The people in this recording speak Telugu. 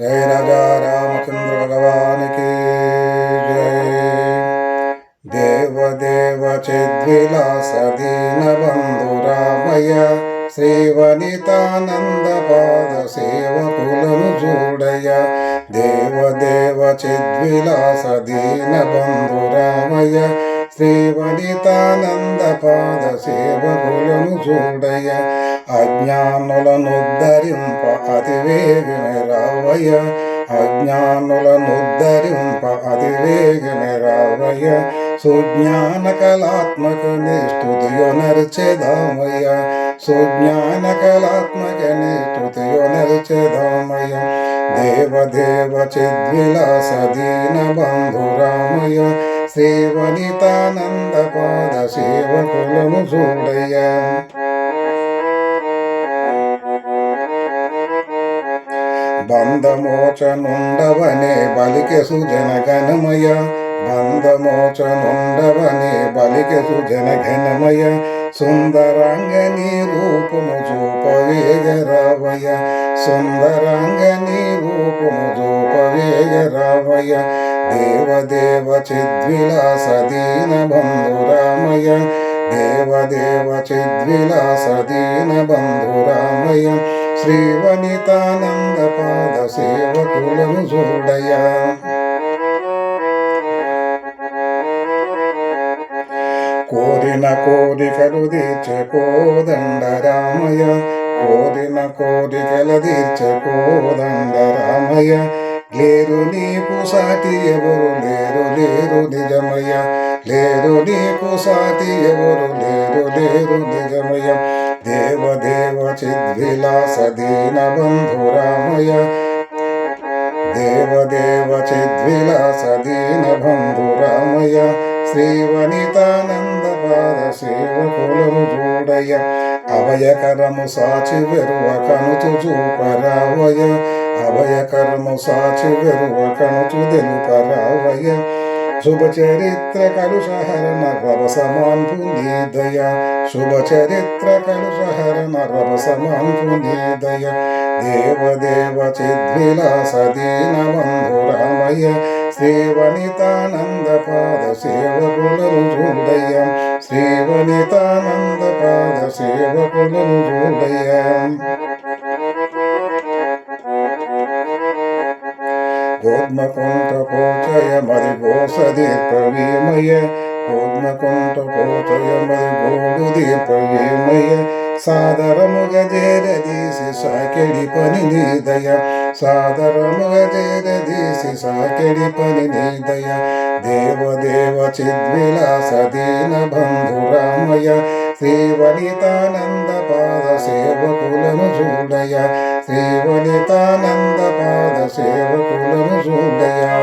జయ రాజా రామచంద్ర భగవానికి జయ దేవదేవ చిద్విలాస దీన బంధు రామయ్య శ్రీవనితానంద పాద సేవకులను చూడయ దేవదేవ చిద్విలాస దీన బంధు రామయ్య శ్రీవనితానంద పాద సేవకులను చూడయ అజ్ఞానులను ఉద్ధరింప అతి రావయ అజ్ఞానులను ఉద్ధరింప అతి రావయ సుజ్ఞాన కళాత్మక నిష్ఠుతియో సుజ్ఞాన కళాత్మక నిష్ఠుతియో దేవదేవ చిద్విలాస దీన బంధురామయ శ్రీవనితానంద పాద సేవకులను చూడయ్య. బంధమోచనుండవనే బలికె సుజన ఘనమయ బంధమోచనుండవనే బలికె సుజన ఘనమయ సుందరాంగని రూపము చూపవేగరావయ సుందరాంగని రూపము రామయ దేవదేవ చిద్విలాస దీన బంధురామయ దేవదేవ చిద్విలాస దీన బంధురామయ శ్రీవనితానంద పాద సేవకులను చూడయ కోరిన కోరికలు తీర్చే కోదండ రామయ కోరిన కోరికలు తీర్చే కోదండ రామయ లేరు నీకు సాటి ఎవరు లేరు లేరు నిజమయ్య. లేరు నీకు సాటి ఎవరు లేరు లేరు నిజమయ్య. దేవదేవ చిద్విలాస దీన బంధు రామయ్య. దేవదేవ చిద్విలాస దీన బంధు రామయ్య. శ్రీవనితానంద పాద సేవకులను చూడయ అభయకరము సాచి వెరువ కనుచు చూపరావయ అభయకరము సాచి వెరువ కనుచు తెలుపరావయ శుభ చరిత్ర కలుషహరణ రవ సమాన్ పునీదయ శుభ చరిత్ర కలుషహరణ రవ సమాన్ పునీదయ దేవదేవ చిద్విలాస దీన బంధు రామయ్య. శ్రీవనితానంద పాద సేవకులను చూడయ్య. శ్రీవనితానంద పాద సేవకులను చూడయ్య. గోద్మకుంట పోచయ మరి గోసదీర్పవీమయ గోద్మకుంట పోచయ మరి గోడు దీర్పవీమయ సాదరముగ చేరదీసి సాకెడి పని నీదయ సాదరముగ చేరదీసి సాకెడి పని నీదయ దేవదేవ చిద్విలాస దీన బంధురామయ రామయ పాద సేవకులను చూడయ. శ్రీవనితానంద పాద సేవకులను చూడయా.